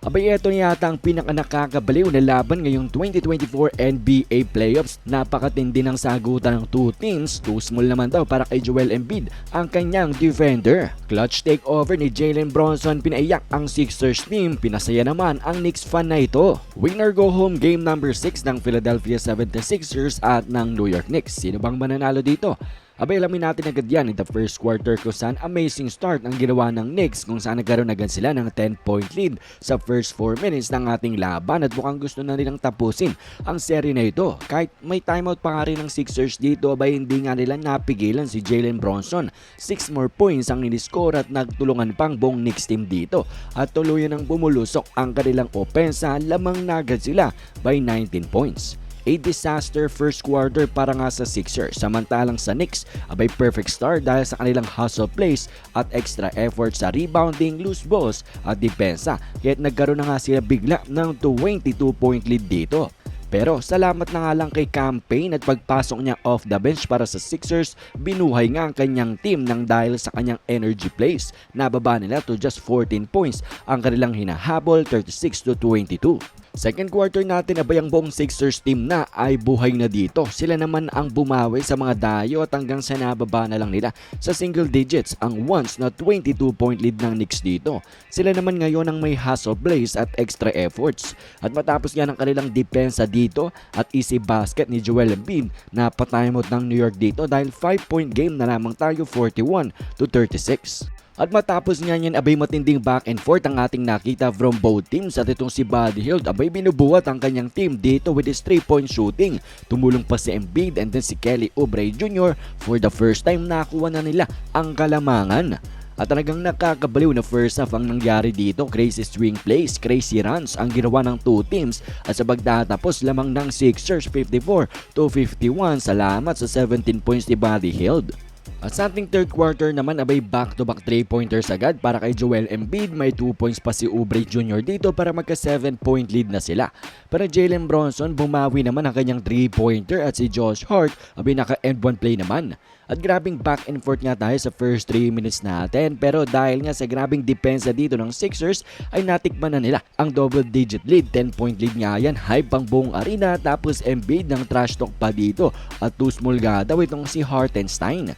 Abay, eto na yata ang pinakanakakabaliw na laban ngayong 2024 NBA Playoffs. Napakatindi ng sagutan ng two teams. Too small naman daw para kay Joel Embiid, ang kanyang defender. Clutch takeover ni Jalen Bronson pinaiyak ang Sixers team. Pinasaya naman ang Knicks fan na ito. Winner go home game number 6 ng Philadelphia 76ers at ng New York Knicks. Sino bang mananalo dito? Abay, alamin natin agad yan in the first quarter kung saan amazing start ang ginawa ng Knicks kung saan nagkaroon agad sila ng 10-point lead sa first 4 minutes ng ating laban at mukhang gusto na nilang tapusin ang serye na ito. Kahit may timeout pa nga rin ng Sixers dito, abay hindi nga nila napigilan si Jalen Bronson. 6 more points ang iniscore at nagtulungan pang buong Knicks team dito at tuluyan ang bumulusok ang kanilang opensa lamang na agad sila by 19 points. A disaster first quarter para nga sa Sixers. Samantalang sa Knicks, abay perfect start dahil sa kanilang hustle plays at extra effort sa rebounding, loose balls at depensa. Kaya't nagkaroon na nga sila bigla ng 22 point lead dito. Pero salamat na nga lang kay campaign at pagpasok niya off the bench para sa Sixers, binuhay nga ang kanyang team nang dahil sa kanyang energy plays. Nababa nila to just 14 points ang kanilang hinahabol 36 to 22. Second quarter natin abay ang buong Sixers team na ay buhay na dito. Sila naman ang bumawi sa mga dayo at hanggang sa nababa na lang nila sa single digits ang once na 22 point lead ng Knicks dito. Sila naman ngayon ang may hustle plays at extra efforts. At matapos nga ng kanilang depensa dito at easy basket ni Joel Embiid na patimeout ng New York dito dahil 5 point game na lamang tayo 41 to 36. At matapos nga yan abay matinding back and forth ang ating nakita from both teams at itong si Buddy Hield abay binubuhat ang kanyang team dito with his 3 point shooting. Tumulong pa si Embiid and then si Kelly Oubre Jr. for the first time nakuha na nila ang kalamangan. At talagang nakakabaliw na first half ang nangyari dito. Crazy swing plays, crazy runs ang ginawa ng two teams. At sa pagtatapos lamang ng Sixers 54 to 51. Salamat sa 17 points ni Buddy Hield. At sa ating third quarter naman abay back-to-back 3-pointers agad para kay Joel Embiid. May 2 points pa si Oubre Jr. dito para magka 7-point lead na sila. Para Jalen Bronson, bumawi naman ang kanyang 3-pointer at si Josh Hart abay naka-end 1 play naman. At grabing back and forth nga tayo sa first 3 minutes natin pero dahil nga sa grabing depensa dito ng Sixers ay natikman na nila ang double digit lead. 10 point lead nga yan, hype pang buong arena tapos Embiid ng trash talk pa dito at too small nga daw itong si Hartenstein.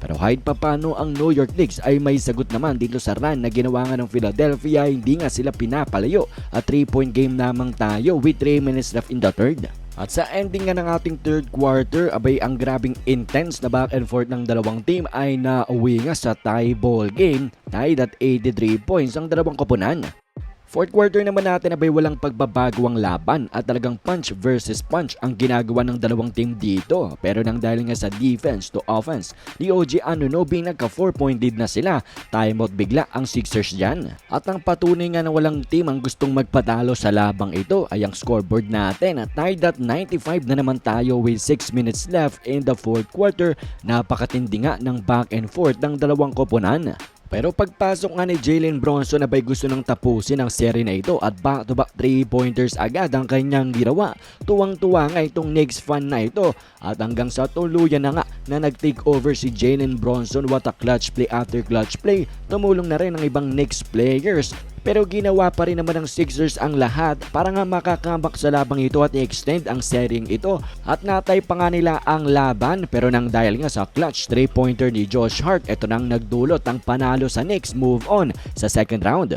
Pero kahit papano ang New York Knicks ay may sagot naman dito sa run na ginawa nga ng Philadelphia hindi nga sila pinapalayo at 3 point game lamang tayo with 3 minutes left in the third. At sa ending nga ng ating third quarter, abay ang grabing intense na back and forth ng dalawang team ay nauwi nga sa tie ball game. Tied at 83 points ang dalawang koponan. Fourth quarter naman natin abay walang pagbabago ang laban at talagang punch versus punch ang ginagawa ng dalawang team dito. Pero nang dahil nga sa defense to offense, ni OG Anunoby nagka 4 point lead na sila. Timeout bigla ang Sixers dyan. At ang patunay nga na walang team ang gustong magpatalo sa labang ito ay ang scoreboard natin at tied at 95 na naman tayo with 6 minutes left in the fourth quarter. Napakatindi nga ng back and forth ng dalawang koponan. Pero pagpasok nga ni Jalen Bronson abay gusto nang tapusin ang serye na ito at back-to-back 3-pointers agad ang kanyang ginawa. Tuwang-tuwa nga itong Knicks fan na ito at hanggang sa tuluyan na nga na nag-take over si Jalen Bronson what a clutch play after clutch play. Tumulong na rin ang ibang Knicks players pero ginawa pa rin naman ng Sixers ang lahat para nga makakambak sa labang ito at i-extend ang seryeng ito. At natay pa nga nila ang laban pero nang dahil nga sa clutch 3-pointer ni Josh Hart, ito nang nagdulot ang panalo sa Knicks move on sa second round.